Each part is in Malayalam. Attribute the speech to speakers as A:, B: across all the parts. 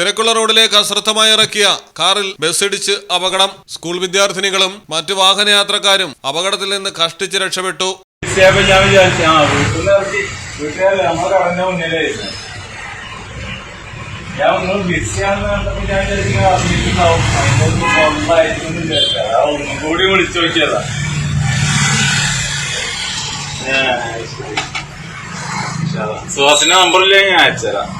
A: തിരക്കുള്ള റോഡിലേക്ക് അശ്രദ്ധമായി ഇറക്കിയ കാറിൽ ബസ്സിടിച്ച് അപകടം. സ്കൂൾ വിദ്യാർത്ഥിനികളും മറ്റു വാഹനയാത്രക്കാരും അപകടത്തിൽ നിന്ന് കഷ്ടിച്ച് രക്ഷപ്പെട്ടു.
B: സുഹാസിന്റെ നമ്പറില്ലേ ഞാൻ അയച്ചുതരാം.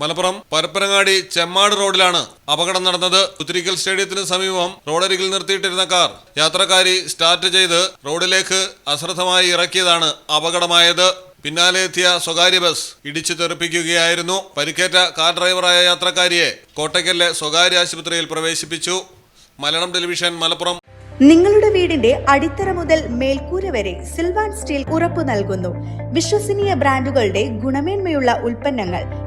A: മലപ്പുറം പരപ്പനങ്ങാടി ചെമ്മാട് റോഡിലാണ് അപകടം നടന്നത്. കുത്തിരിക്കൽ സ്റ്റേഡിയത്തിന് സമീപം റോഡരികിൽ നിർത്തിയിട്ടിരുന്ന കാർ യാത്രക്കാരി സ്റ്റാർട്ട് ചെയ്ത് റോഡിലേക്ക് അശ്രദ്ധമായി ഇറക്കിയതാണ് അപകടമായത്. പിന്നാലെ എത്തിയ സ്വകാര്യ ബസ് ഇടിച്ചു തെറിപ്പിക്കുകയായിരുന്നു. പരിക്കേറ്റ കാർ ഡ്രൈവറായ യാത്രക്കാരിയെ കോട്ടയ്ക്കലിലെ സ്വകാര്യ ആശുപത്രിയിൽ പ്രവേശിപ്പിച്ചു. മലയാളം ടെലിവിഷൻ മലപ്പുറം.
C: നിങ്ങളുടെ വീടിന്റെ അടിത്തറ മുതൽ മേൽക്കൂര വരെ സിൽവാൻ സ്റ്റീൽ ഉറപ്പു നൽകുന്നു. വിശ്വസനീയ ബ്രാൻഡുകളുടെ ഗുണമേന്മയുള്ള ഉൽപ്പന്നങ്ങൾ